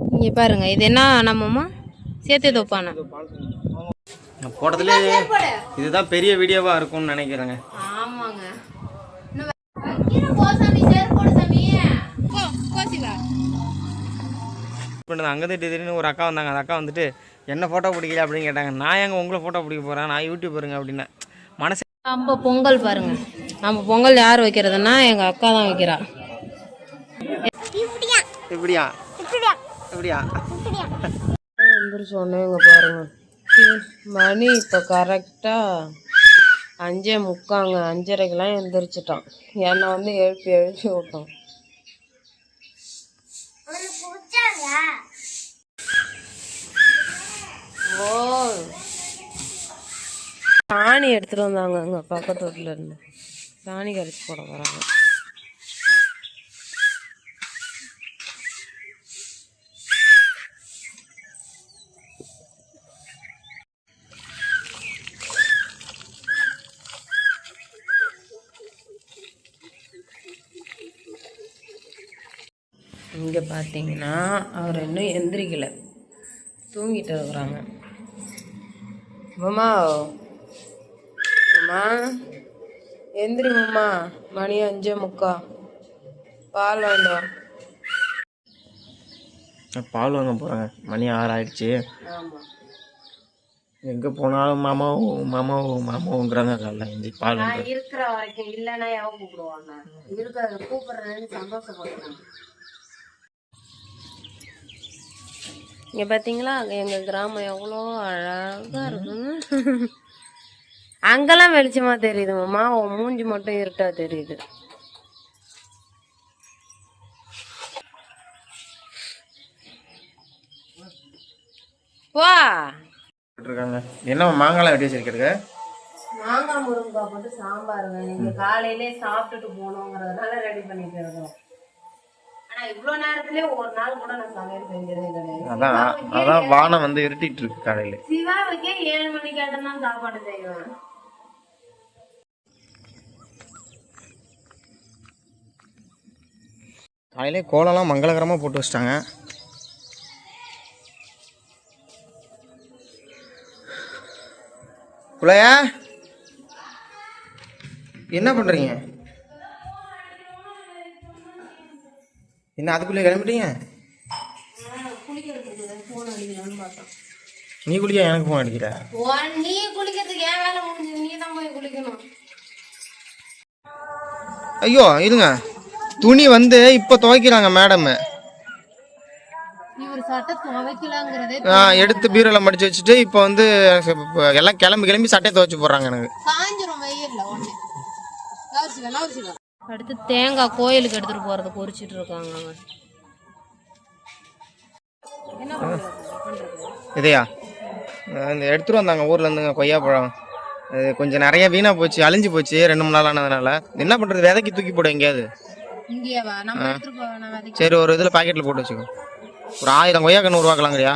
இங்கே பாருங்க இது என்ன நம்மம்மா சேர்த்து தோப்பானா நான் போட்டதுல இதுதான் பெரிய வீடியோவா இருக்கும்னு நினைக்கிறேங்க. ஆமாங்க. பண்ணுறது அங்கே திடீர்னு ஒரு அக்கா வந்தாங்க. அந்த அக்கா வந்துட்டு என்ன ஃபோட்டோ பிடிக்கல அப்படின்னு கேட்டாங்க. நான் எங்க உங்களை ஃபோட்டோ பிடிக்க போகிறேன் நான் யூடியூபருங்க அப்படின்னேன் மனசு நம்ம பொங்கல் பாருங்க. நம்ம பொங்கல் யார் வைக்கிறதுன்னா எங்க அக்கா தான் வைக்கிறா. இப்படியா? இப்படியா? எந்திரிச்சோடனே இங்கே பாருங்க. மணி இப்போ கரெக்டாக அஞ்சே முக்காங்க அஞ்சரைக்கெல்லாம் எந்திரிச்சிட்டான். என்னை வந்து எழுப்பி எழுப்பி விட்டோம் ஓ. சாணி எடுத்துட்டு வந்தாங்க அங்கே பக்கத்து வீட்டில் இருந்து. சாணி கரைச்சி போட போகிறாங்க இங்கே பார்த்தீங்கன்னா அவர் இன்னும் எந்திரிக்கல. தூங்கிட்டு இருக்கிறாங்க. மாமா மாமா எந்திரி மாமா மணி அஞ்சே முக்கா. பால் வேண்டாம் பால் வாங்க போகிறாங்க மணி ஆறு ஆயிடுச்சு. எங்கே போனாலும் மாமாவும் மாமாவும் மாமாவுங்கிறாங்க காலைல இஞ்சி பால் இருக்கிற வரைக்கும் இல்லைன்னா எவன் கூப்பிடுவாங்க. இருக்கிறத கூப்பிடுறேன்னு சந்தோஷப்படுறாங்க இங்க பாத்தீங்களா? எங்க கிராமம் எவ்வளோ அழகா இருக்குன்னு அங்கெல்லாம் வெளிச்சமா தெரியுது மாமா. உன் மூஞ்சி மட்டும் இருட்டா தெரியுது. வா இருக்காங்க என்ன மாங்காய் வெட்டி வச்சிருக்கிறது மாங்காய் முருங்கைக்காய் போட்டு சாம்பாருங்க நீங்க காலையிலே சாப்பிட்டுட்டு போகணுங்கிறதுனால ரெடி பண்ணிட்டு இருக்கோம். அதான் அதான் வானம் வந்து இருட்டிட்டு இருக்கு காலையில. சிவாவுக்கே ஏழு மணிக்கு ஆட்டம் தான் சாப்பாடு செய்வேன். காலையிலே கோலம்லாம் மங்களகரமாக போட்டு வச்சிட்டாங்க. குலையா? என்ன பண்ணுறீங்க என்ன அதுக்குள்ளே கிளம்பிட்டீங்க? நீ குளிக்க எனக்கு ஃபோன் அடிக்கிற நீ குளிக்கிறதுக்கு ஏன் வேலை முடிஞ்சது? நீ தான் போய் குளிக்கணும். ஐயோ இருங்க. துணி வந்து இப்போ துவைக்கிறாங்க மேடம் எடுத்து பீரோல மடிச்சு வச்சுட்டு இப்போ வந்து எல்லாம் கிளம்பி கிளம்பி சட்டையை துவைச்சு போடுறாங்க எனக்கு. காஞ்சிரும் வெயில்ல ஒண்ணு அடுத்து தேங்காய் கோயிலுக்கு எடுத்துட்டு போறத பொரிச்சிட்டு இருக்காங்க இதையா? இந்த எடுத்துட்டு வந்தாங்க ஊர்ல இருந்துங்க கொய்யாப்பழம். அது கொஞ்சம் நிறைய வீணா போச்சு அழிஞ்சு போச்சு ரெண்டு மூணு நாள் ஆனதுனால. என்ன பண்றது விதைக்கு தூக்கி போட எங்கேயாவது. சரி ஒரு இதுல பாக்கெட்ல போட்டு வச்சுக்கோ. ஒரு ஆயிரம் கொய்யா கன்று உருவாக்கலாங்கறியா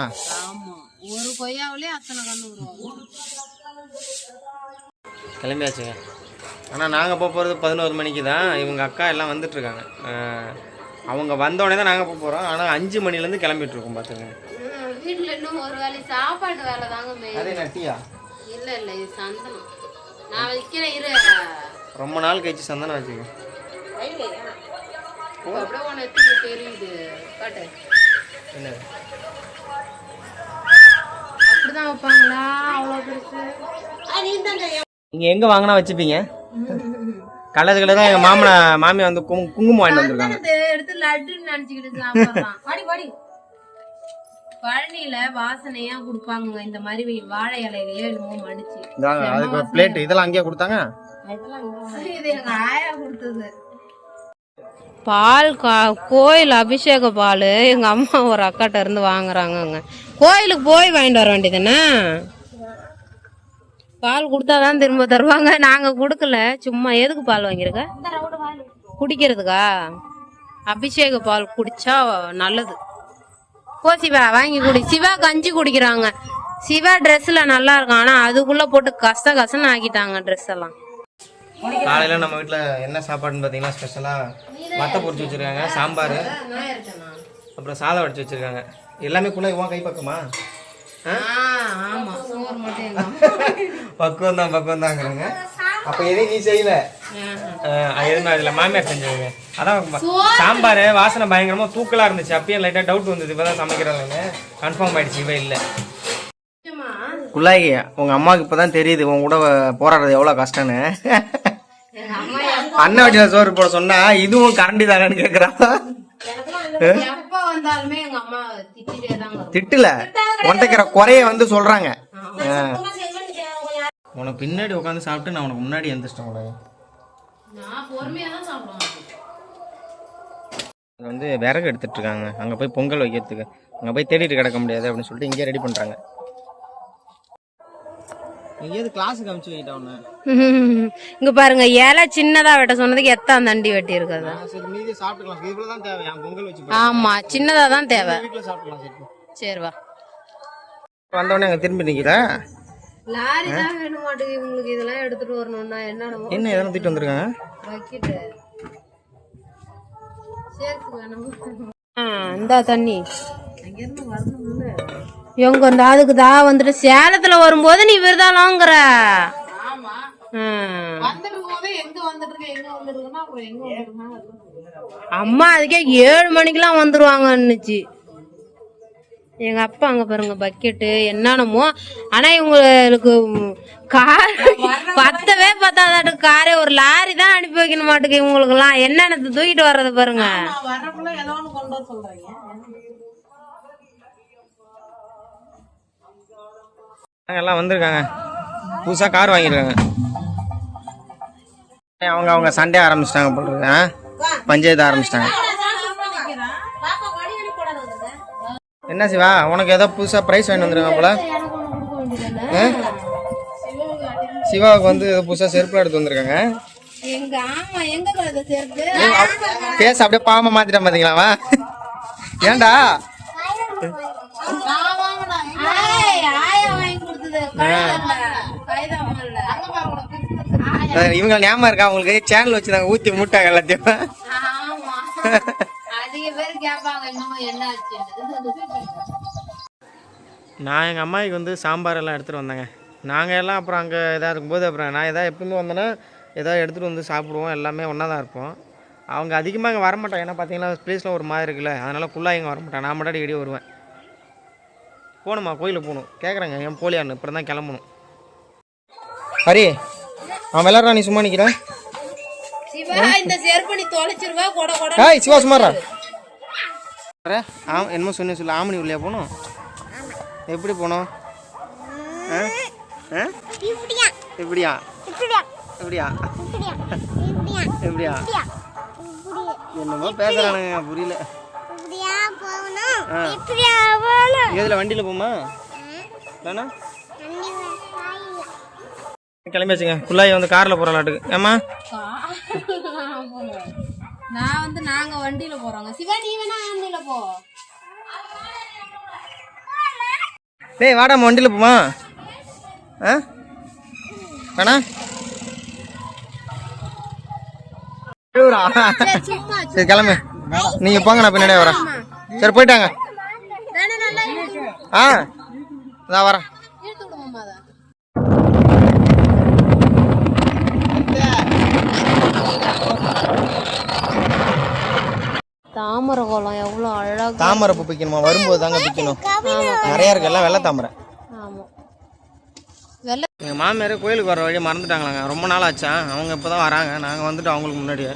ஆமா. ஒரு கொய்யாவிலே அத்தனை கண்ணு வருவாங்க கிளம்பியாச்சுங்க. ஆனால் நாங்கள் போக போகிறது பதினோரு மணிக்கு தான். இவங்க அக்கா எல்லாம் வந்துட்டு இருக்காங்க அஹ் அவங்க வந்த உடனே தான் நாங்கள் போக போகிறோம் ஆனால் அஞ்சு மணிலேருந்து கிளம்பிட்டு இருக்கோம் பார்த்துங்க வீட்டுல இன்னும் ஒரு வேலை சாப்பாட்டு வேலை தாங்க அதே நட்டியா இல்ல இல்ல இது சந்தனம். நான் வைக்கிறேன் இரு. ரொம்ப நாள் கழிச்சு சந்தனம் வச்சுக்கோ. அப்படியே உனக்கு எடுத்து தெரியுது. காட்டு என்ன அப்படிதான் வைப்பாங்களா? அவ்வளோ பெருசு. நீங்கள் எங்கே வாங்கினா வச்சுப்பீங்க? கலர் கலராக எங்கள் மாமனை மாமியா வந்து கும் குங்குமம் வாங்கிட்டு வந்திருக்காங்க. எடுத்து லட்டுன்னு நினைச்சுக்கிட்டு சாப்பிடலாம் பாடி பாடி பழனியில வாசனையா கொடுப்பாங்க இந்த மாதிரி வாழை இலையிலயே என்னமோ மடிச்சு. இந்தாங்க அதுக்கு ஒரு பிளேட் இதெல்லாம் அங்கேயே கொடுத்தாங்க? இது எங்க ஆயா கொடுத்தது. பால் கா கோயில் அபிஷேக பால் எங்க அம்மா ஒரு அக்காட்ட இருந்து வாங்குறாங்கங்க. கோயிலுக்கு போய் வாங்கிட்டு வர வேண்டியதுதானே? பால் கொடுத்தாதான் திரும்ப தருவாங்க. நாங்க கொடுக்கல. சும்மா எதுக்கு பால் வாங்கிருக்க குடிக்கிறதுக்கா? அபிஷேக பால் குடிச்சா நல்லது. போ சிவா வாங்கி குடி. சிவா கஞ்சி குடிக்கிறாங்க. சிவா ட்ரெஸ்ல நல்லா இருக்கும் ஆனா அதுக்குள்ள போட்டு கச கசன்னு ஆக்கிட்டாங்க ட்ரெஸ் எல்லாம். காலையில் நம்ம வீட்டில் என்ன சாப்பாடுன்னு பார்த்தீங்கன்னா ஸ்பெஷலாக வத்தை பொரிச்சு வச்சுருக்காங்க சாம்பார் அப்புறம் சாதம் வடிச்சு வச்சுருக்காங்க. எல்லாமே குள்ள இவன் கை பக்குவம் தான் பக்குவம் தாங்கிறாங்க அப்ப எதையும் நீ செய்யல. எதுவும் அதில் மாமியார் செஞ்சதுங்க அதான் சாம்பார் வாசனை பயங்கரமா தூக்கலா இருந்துச்சு. அப்பயே லைட்டாக டவுட் வந்தது. இப்பதான் சமைக்கிறாங்க கன்ஃபார்ம் ஆயிடுச்சு. இவ இல்லை? குள்ளாயி உங்க அம்மாவுக்கு இப்பதான் தெரியுது. உன் கூட போராடுறது எவ்வளவு கஷ்டம்னு. அண்ணன் வண்டியில சோறு போட சொன்னா இதுவும் கரண்டி தானேன்னு கேக்குறான். திட்டுல? உன்டைக்கிற குறைய வந்து சொல்றாங்க. உனக்கு பின்னாடி உட்காந்து சாப்பிட்டு நான் உனக்கு முன்னாடி இது வந்து விறகு எடுத்துட்டு இருக்காங்க. அங்க போய் பொங்கல் வைக்கிறதுக்கு. அங்க போய் தேடிட்டு கிடக்க முடியாது அப்படின்னு சொல்லிட்டு இங்கே ரெடி பண்றாங்க. எங்கேயாவது கிளாஸுக்கு அனுப்பிச்சு வைக்கிட்டா உன்ன. இங்க பாருங்க இலை சின்னதா வெட்ட சொன்னதுக்கு எத்தான் தண்டி வெட்டி இருக்குதா சரி மீதி சாப்பிட்டுக்கலாம். இவ்வளவு தான் தேவை. என் பொங்கல் வச்சு ஆமா சின்னதா தான் தேவை. வீட்டில் சாப்பிட்டுக்கலாம் சரி. சரி வா. வந்தவொடனே அங்கே திரும்பி நிற்கிற லாரி தான் வேணும் மாட்டுக்கு உங்களுக்கு இதெல்லாம் எடுத்துட்டு வரணும்னா என்னன்னு என்ன எதனா திட்டு வந்திருக்காங்க? பக்கெட்டு சேர்த்து வேணும்? இந்தா தண்ணி. எங்க இந்த அதுக்கு தா வந்துட்டு சேலத்துல வரும்போது நீ விருதாலாங்கிற அம்மா அதுக்கே ஏழு மணிக்கெல்லாம் வந்துருவாங்கன்னுச்சு. எங்க அப்பா அங்க பாருங்க பக்கெட்டு என்னென்னமோ. ஆனா இவங்களுக்கு கார் பத்தவே பத்தாதாட்டு. காரே ஒரு லாரி தான் அனுப்பி வைக்கணும் மாட்டுக்கு இவங்களுக்கு எல்லாம் என்னென்னத்தை தூக்கிட்டு வர்றது பாருங்க. எல்லாம் வந்திருக்காங்க. புதுசா கார் வாங்கியிருக்காங்க. அவங்க அவங்க சண்டே ஆரம்பிச்சிட்டாங்க ஆ? பஞ்சாயத்து ஆரம்பிச்சிட்டாங்க. என்ன சிவா உனக்கு ஏதோ புதுசா பிரைஸ் வாங்கி வந்துருக்காங்க போல? சிவாவுக்கு வந்து ஏதோ புதுசா செருப்புலாம் எடுத்து வந்திருக்காங்க. பேச அப்படியே பாவமா மாத்திட்டான் பாத்தீங்களா அவன்? ஏன்டா? ஆயா வாங்கி கொடுத்தது கைதான் அஹ் இவங்க ஞாபகம் இருக்கா? உங்களுக்கு சேனல் வச்சு நாங்க ஊத்தி மூட்டாங்க எல்லாத்தையும். கேட்பாங்க என்ன நான் எங்கள் அம்மாவுக்கு வந்து சாம்பார் எல்லாம் எடுத்துகிட்டு வந்தேங்க. நாங்கள் எல்லாம் அப்புறம் அங்கே இதாக இருக்கும்போது அப்புறம் நான் எதாவது எப்பவுமே வந்தேன்னா எதாவது எடுத்துகிட்டு வந்து சாப்பிடுவோம் எல்லாமே ஒன்றா தான் இருப்போம். அவங்க அதிகமாக இங்கே வரமாட்டாங்க ஏன்னா பார்த்தீங்கன்னா ப்ளேஸில் ஒரு மாதிரி இருக்குல்ல. அதனால் ஃபுல்லாக இங்கே வரமாட்டாங்க நான் மட்டும் அடிக்கடி வருவேன். போகணுமா கோயிலுக்கு போகணும். கேட்குறாங்க என் போலியான்னு. அப்புறம் தான் கிளம்பணும். ஹரி அவன் விளாட்றான் நீ சும்மா நிற்கிறேன் சிவா இந்த செருப்பு நீ தொலைச்சிருவா கொட கொட ஹாய் சிவா சுமாரா ஆ என்னமோ சொன்ன சொல்லு. ஆமணி உள்ளே போகணும். எப்படி போனோம் எப்படியா எப்படியா எப்படியா என்னமோ பேசுறானுங்க. புரியல. எதுல வண்டியில போமா? வேணா கிளம்பியாச்சுங்க. குள்ளாய் வந்து கார்ல போறாளாட்டுக்கு ஏமா நான் வந்து நாங்க வண்டியில போறோங்க. சிவா நீ வேணா வண்டியில போ. டேய் வாடாமா வண்டியில போமா ஆ? வேணா? சரி கிளம்பு. நீங்க போங்க நான் பின்னாடியே வரேன். சரி போயிட்டாங்க. தானே நல்லா இருக்கு. ஆ. நான் வரேன். தாமரை கோலம் எவ்வளோ அழகா தாமரை பூ பிக்கணுமா? வரும்போது தாங்க பிக்கணும். நிறைய இருக்கு. எல்லாம் வெள்ளை தாமரை. ஆமா. வெள்ளை எங்கள் மாமியார் கோயிலுக்கு வர வழி மறந்துட்டாங்களாங்க. ரொம்ப நாள் ஆச்சா? அவங்க இப்போ தான் வராங்க. நாங்கள் வந்துட்டு அவங்களுக்கு முன்னாடியே.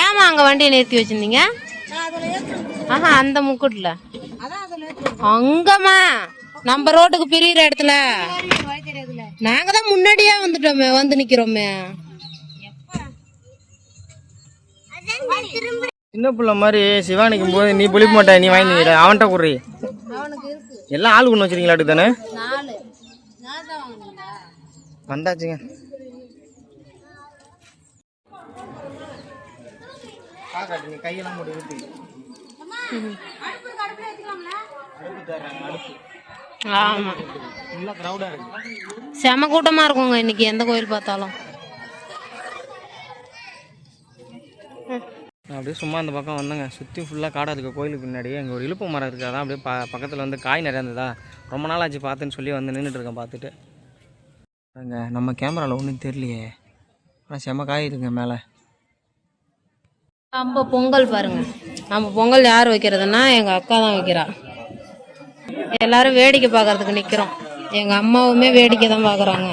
ஏமா அங்க வண்டியை நிறுத்தி வச்சிருந்தீங்க? ஆஹா அந்த முக்குட்ல அங்கம்மா. நம்ம ரோட்டுக்கு பிரியிற இடத்துல. நாங்க தான் முன்னாடியே வந்துட்டோமே வந்து நிக்கிறோமே. சின்ன பிள்ளை மாதிரி சிவானிக்கும் போது நீ புளிப்பு மாட்டா நீ வாங்கிக்கிற அவன்கிட்ட குடுறி. அவனுக்கு இருக்கு எல்லாம் ஆள் கொண்டு நாலு நான் தான்? வந்தாச்சுங்க. கையெல்லாம் போட்டு ஊற்றி நல்லா க்ரௌடாக இருக்கு. செம கூட்டமா இருக்குங்க இன்னைக்கு எந்த கோயில் பார்த்தாலும். அப்படியே சும்மா அந்த பக்கம் வந்தேங்க. சுற்றி ஃபுல்லாக காடாக இருக்குது கோயிலுக்கு பின்னாடி அங்கே ஒரு இழுப்பு மரம் இருக்குது அதான் அப்படியே ப பக்கத்தில் வந்து காய் நிறையா இருந்ததா? ரொம்ப நாள் ஆச்சு பார்த்துன்னு சொல்லி வந்து நின்றுட்டு இருக்கேன் பார்த்துட்டு. அங்கே நம்ம கேமராவில் ஒன்றும் தெரியலையே. ஆனால் செம்ம காய் இருக்குங்க மேலே. நம்ம பொங்கல் பாருங்க. நம்ம பொங்கல் யார் வைக்கிறதுன்னா எங்க அக்கா தான் வைக்கிறா. எல்லாரும் வேடிக்கை பார்க்கறதுக்கு நிக்கிறோம். எங்க அம்மாவுமே வேடிக்கை தான் பார்க்கறாங்க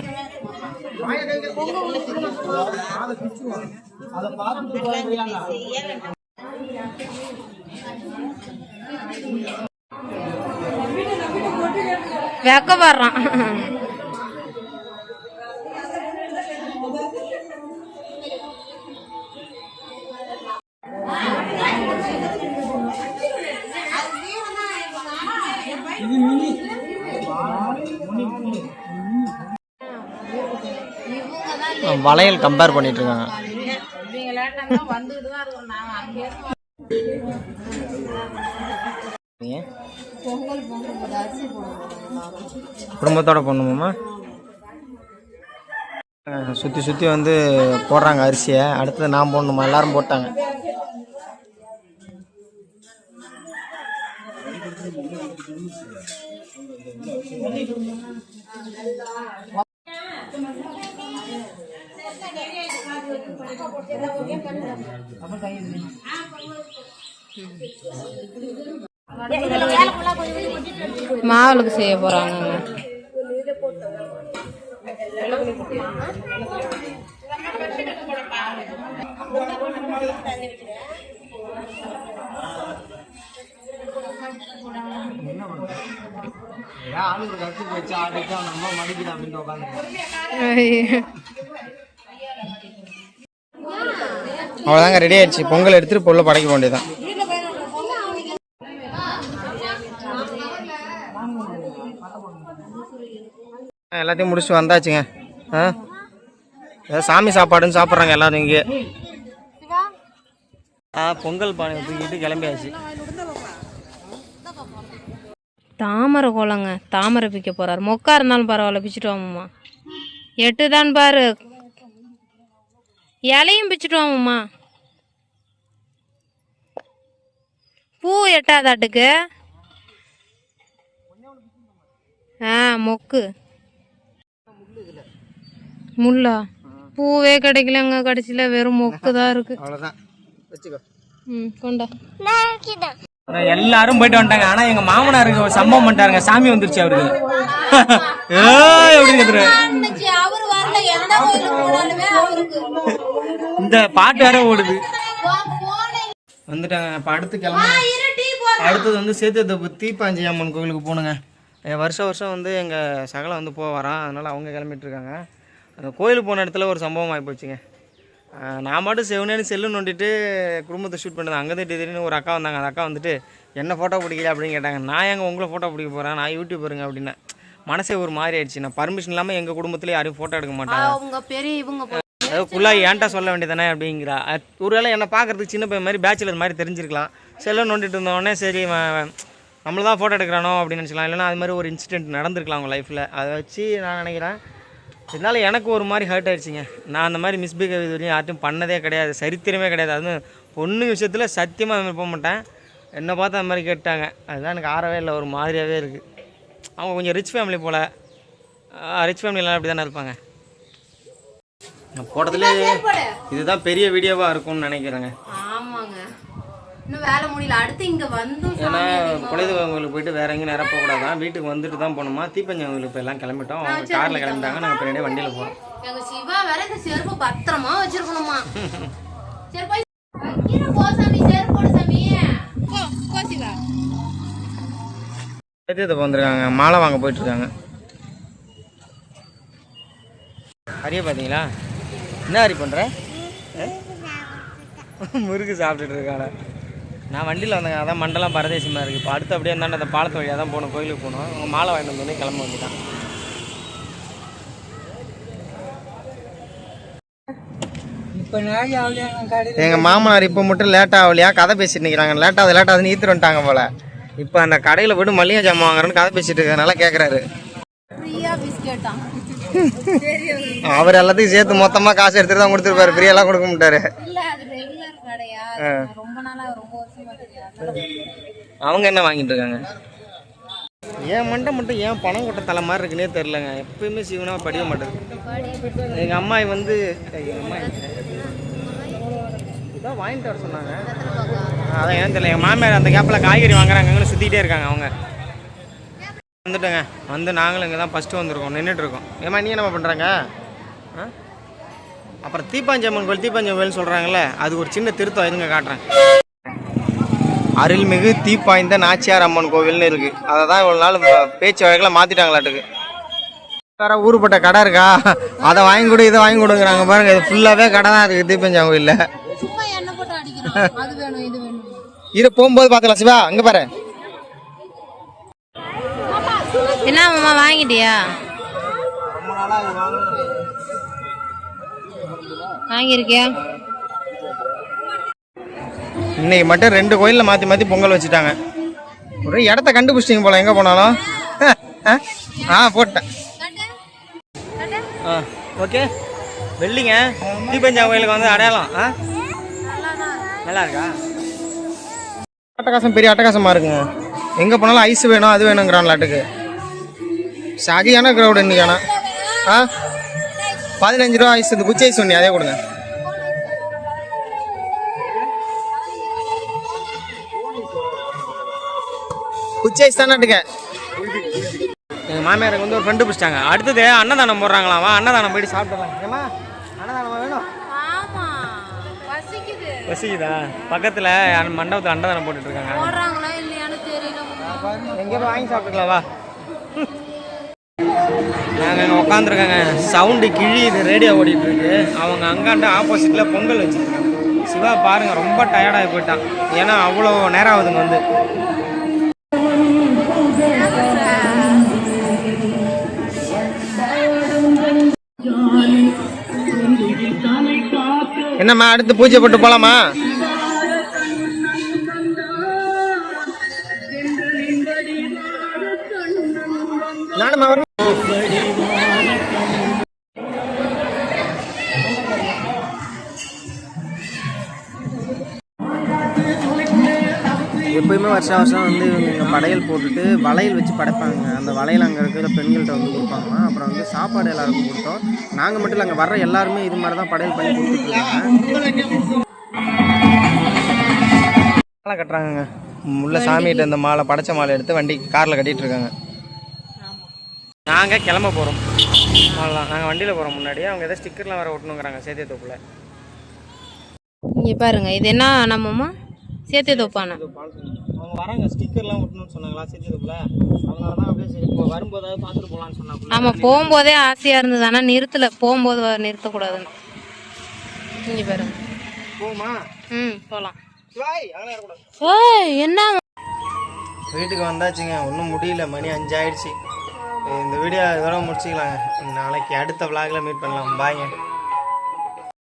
வெக்கப்படுறான் வளையல் கம்பேர் பண்ணிட்டு இருக்காங்க குடும்பத்தோட பண்ணுமாம்மா? சுற்றி சுற்றி வந்து போடுறாங்க அரிசியை. அடுத்தது நான் போடணுமா? எல்லாரும் போட்டாங்க. மாவுளுக்கு செய்ய போறாங்க. ஆளுக்கு கற்று வச்சு ஆடிட்டு நம்ம மடிக்குது அப்படின்னு உட்காந்து அவ்வளோதாங்க ரெடி ஆயிடுச்சு. பொங்கல் எடுத்துட்டு பொருளை படைக்க வேண்டியதான் எல்லாத்தையும் முடிச்சுட்டு வந்தாச்சுங்க. ஆ? சாமி சாப்பாடுன்னு சாப்பிட்றாங்க எல்லாரும் இங்கே. ஆ பொங்கல் பானை தூக்கிட்டு கிளம்பியாச்சு. தாமரை கோலங்க தாமரை பிக்க போறாரு. மொக்கா இருந்தாலும் பரவாயில்ல பிச்சுட்டு வாங்கம்மா எட்டு தான் பாரு. இலையும் பிச்சுட்டு வாங்கம்மா பூ எட்டாதாட்டுக்கு. ஆ மொக்கு. முள்ளா. பூவே கிடைக்கலங்க கடைசியில் வெறும் மொக்கு தான் இருக்கு. அவ்வளோதான் வச்சுக்கோ. ம் கொண்டா. எல்லாரும் போயிட்டு வந்துட்டாங்க. ஆனா எங்க மாமனாருக்கு ஒரு சம்பவம் பண்ணிட்டாருங்க. சாமி வந்துருச்சு அவருக்கு. போனாலுமே அவருக்கு. இந்த பாட்டு வேற ஓடுது. வந்துட்டாங்க. இப்போ அடுத்து கிளம்பு அடுத்தது வந்து சேத்தியத்தோப்பு தீப்பாஞ்சி அம்மன் கோவிலுக்கு போகணுங்க. வருஷம் வருஷம் வந்து எங்கள் சகலை வந்து போக வரான் அதனால் அவங்க கிளம்பிட்டு இருக்காங்க. அந்த கோயிலுக்கு போன இடத்துல ஒரு சம்பவம் ஆகி போச்சுங்க நான் மட்டும் செவனேன்னு செல்லு நோண்டிட்டு குடும்பத்தை ஷூட் பண்ணது அங்கே தான் திடீர்னு ஒரு அக்கா வந்தாங்க. அந்த அக்கா வந்துட்டு என்ன ஃபோட்டோ பிடிக்கல அப்படின்னு கேட்டாங்க. நான் எங்க உங்களை ஃபோட்டோ பிடிக்க போகிறேன் நான் யூடியூபருங்க அப்படின்னேன். மனசே ஒரு மாதிரி ஆயிடுச்சு. நான் பர்மிஷன் இல்லாமல் எங்கள் குடும்பத்துல யாரையும் ஃபோட்டோ எடுக்க மாட்டாங்க. அவங்க பெரிய இவங்க அதாவது ஃபுல்லாக ஏன்டா சொல்ல வேண்டியதானே அப்படிங்கிறா. அஹ் ஒருவேளை என்னை பார்க்கறதுக்கு சின்ன பையன் மாதிரி பேச்சுலர் மாதிரி தெரிஞ்சிருக்கலாம். செல்லம் நோண்டிட்டு இருந்தோடனே சரி நம்மள தான் ஃபோட்டோ எடுக்கிறானோ அப்படின்னு நினச்சிக்கலாம். இல்லைன்னா அது மாதிரி ஒரு இன்சிடென்ட் நடந்திருக்கலாம் அவங்க லைஃப்பில் அதை வச்சு நான் நினைக்கிறேன் இதனால எனக்கு ஒரு மாதிரி ஹர்ட் ஆயிடுச்சுங்க. நான் அந்த மாதிரி மிஸ்பிஹேவ் இது வரையும் யார்ட்டும் பண்ணதே கிடையாது. சரித்திரமே கிடையாது. அதுவும் பொண்ணு விஷயத்தில் சத்தியமாக அது போக மாட்டேன். என்னை பார்த்து அந்த மாதிரி கேட்டாங்க அதுதான் எனக்கு ஆறவே இல்லை. ஒரு மாதிரியாகவே இருக்குது அவங்க கொஞ்சம் ரிச் ஃபேமிலி போல். ரிச் ஃபேமிலிலாம் அப்படி தானே இருப்பாங்க. நான் போட்டதுலே இதுதான் பெரிய வீடியோவாக இருக்கும்னு நினைக்கிறேங்க. இன்னும் வேலை முடியல. அடுத்து இங்க வந்தும் ஏன்னா குலதெய்வங்களுக்கு போயிட்டு வேற எங்கேயும் நேரம் போகக்கூடாதான் வீட்டுக்கு வந்துட்டு தான் போகணுமா? தீப்பஞ்சவங்களுக்கு இப்போ எல்லாம் கிளம்பிட்டோம். அவங்க காரில் கிளம்பிட்டாங்க. நாங்கள் பின்னாடியே வண்டியில் போகிறோம் எங்க சிவா வேற இந்த செருப்பு பத்திரமா வச்சிருக்கணுமா? சரி போய் வைக்கிற போ சாமி செருப்பு போடு சாமி. போ போ சிவா. சத்தியத்தை வந்திருக்காங்க மாலை வாங்க போயிட்டு இருக்காங்க ஹரியை பார்த்தீங்களா? என்ன ஹரி பண்ணுற முறுக்கு சாப்பிட்டுட்டு இருக்காங்க. நான் வண்டியில் வந்தேங்க அதான் மண்டலம் பரதேசமாக இருக்குது இப்போ அடுத்து அப்படியே இருந்தாண்ட அந்த பாலத்து வழியாக தான் போகணும். கோயிலுக்கு போகணும். அவங்க மாலை வாங்கிட்டு வந்தோடனே கிளம்ப வேண்டியதான் எங்க மாமனார் இப்போ மட்டும் லேட் ஆகலையா கதை பேசிட்டு நிற்கிறாங்க லேட் ஆகுது லேட் ஆகுதுன்னு ஈத்துட்டு வந்துட்டாங்க போல. இப்போ அந்த கடையில் போய்ட்டு மல்லிகை ஜாமான் வாங்குறேன்னு கதை பேசிட்டு இருக்கறனால கேட்குறாரு அவர் எல்லாத்தையும் சேர்த்து மொத்தமாக காசு எடுத்துட்டு தான் கொடுத்துருப்பாரு. ஃப்ரீயெல்லாம் கொடுக்க மாட்டாரு. அவங்க என்ன வாங்கிட்டு இருக்காங்க? ஏன் மண்டை மட்டும் ஏன் பணம் கொட்ட தலை மாதிரி இருக்குன்னே தெரிலங்க எப்பயுமே சீவனாக படிக்க மாட்டேது எங்கள் அம்மாய் வந்து எங்கள் அம்மாய். இதான் வாங்கிட்டு வர சொன்னாங்க. அதான் ஏன்னு தெரியல. எங்கள் மாமியார் அந்த கேப்பில் காய்கறி வாங்குறாங்கன்னு சுற்றிக்கிட்டே இருக்காங்க அவங்க. வந்துட்டோங்க. வந்து நாங்களும் இங்கே தான் ஃபஸ்ட்டு வந்திருக்கோம். நின்றுட்டு இருக்கோம். ஏமா நீ என்ன பண்ணுறாங்க ஆ? அப்புறம் தீப்பாஞ்சம்மன் கோயில் தீப்பாஞ்சம்மன் கோயில் சொல்கிறாங்கல்ல அது ஒரு சின்ன திருத்தம் இருங்க காட்டுறேன். அருள்மிகு தீப்பாய்ந்த நாச்சியார் அம்மன் கோவில்னு இருக்கு. அதை தான் இவ்வளோ நாள் பேச்சு வழக்கில் மாற்றிட்டாங்களாட்டுக்கு வேற ஊருப்பட்ட கடை இருக்கா? அதை வாங்கி கொடு இதை வாங்கி கொடுக்குறாங்க. பாருங்க இது ஃபுல்லாகவே கடை தான் இருக்குது தீப்பஞ்சான் கோயிலில். இரு போகும்போது பார்க்கலாம் சிவா அங்கே பாரு. என்ன மாமா வாங்கிட்டியா? வாங்கியிருக்கியா? இன்னைக்கு மட்டும் ரெண்டு கோயிலில் மாற்றி மாற்றி பொங்கல் வச்சுட்டாங்க. ஒரு இடத்த கண்டுபிடிச்சிட்டிங்க போல எங்கே போனாலும். ஆ, ஆ போட்டேன். ஆ ஓகே. வெள்ளிங்க தீபஞ்சா கோயிலுக்கு வந்து அடையாளம் ஆ? நல்லா இருக்கா? அட்டகாசம் பெரிய அட்டகாசமாக இருக்குங்க. எங்கே போனாலும் ஐஸ் வேணும் அது வேணுங்கிறான்லாட்டுக்கு. சரியான க்ரௌடு இன்னைக்கு ஆனால் ஆ? பதினஞ்சு ரூபா ஐஸ் இந்த குச்சி ஐஸ் ஒன்று அதே கொடுங்க. குச்சி ஐஸ் தானாட்டுக்க எங்கள் மாமியாருக்கு வந்து ஒரு ஃப்ரெண்டு பிடிச்சிட்டாங்க. அடுத்தது அன்னதானம் போடுறாங்களாம் வா அன்னதானம் போயிட்டு சாப்பிட்டுலாம் ஏமா அன்னதானமா வேணும்? பசிக்குதா. பக்கத்தில் மண்டபத்தில் அன்னதானம் போட்டுட்டு இருக்காங்க. போடுறாங்களா இல்லையான்னு தெரியல. எங்கே போய் வாங்கி சாப்பிட்டுக்கலாம் வா. நாங்கள் அங்கே உட்காந்துருக்காங்க சவுண்டு கிழி இது ரேடியோ ஓடிட்டு இருக்கு அவங்க அங்காண்ட ஆப்போசிட்டில் பொங்கல் வச்சுருக்காங்க. சிவா பாருங்க ரொம்ப டயர்டாகி போயிட்டான் ஏன்னா அவ்வளோ நேரம் ஆகுதுங்க வந்து. என்னம்மா அடுத்து பூஜை போட்டு போலாமா? நானும்மா வருஷம் வருஷம் வந்து இவங்க இங்கே படையல் போட்டுட்டு வளையல் வச்சு படைப்பாங்க. அந்த வளையல் அங்கே இருக்கிற பெண்கள்கிட்ட வந்து கொடுப்பாங்களாம் அப்புறம் வந்து சாப்பாடு எல்லாருக்கும் கொடுத்தோம். நாங்கள் மட்டும் இல்லை அங்கே வர்ற எல்லாருமே இது மாதிரி தான் படையல் பண்ணி கொடுத்துட்ருக்காங்க மாலை கட்டுறாங்கங்க. உள்ள சாமிகிட்ட இந்த மாலை படைச்ச மாலை எடுத்து வண்டி காரில் கட்டிட்டு இருக்காங்க. நாங்கள் கிளம்ப போகிறோம் அவ்வளோதான் நாங்கள் வண்டியில் போகிறோம் முன்னாடி அவங்க ஏதோ ஸ்டிக்கர்லாம் வர ஒட்டணுங்கிறாங்க சேத்திய தோப்பில். இங்கே பாருங்க இது என்ன நம்மம்மா சேத்திய தோப்பானா? அவங்க வராங்க ஸ்டிக்கர்லாம் ஒட்டணும்னு சொன்னாங்களா தோப்பில் அதனால தான் அப்படியே சரி இப்போ வரும்போதாவது பார்த்துட்டு போகலான்னு சொன்னாப்புல. ஆமா போகும்போதே ஆசையா இருந்தது ஆனா நிறுத்தல. போகும்போது நிறுத்தக்கூடாதுன்னு. இங்க பாருங்க போமா ம் இருக்கக்கூடாது ஏய் என்ன? வீட்டுக்கு வந்தாச்சுங்க ஒன்றும் முடியல மணி அஞ்சாயிடுச்சு. இந்த வீடியோ இதோட முடிச்சுக்கலாங்க. நாளைக்கு அடுத்த vlogல மீட் பண்ணலாம். பாய்ங்க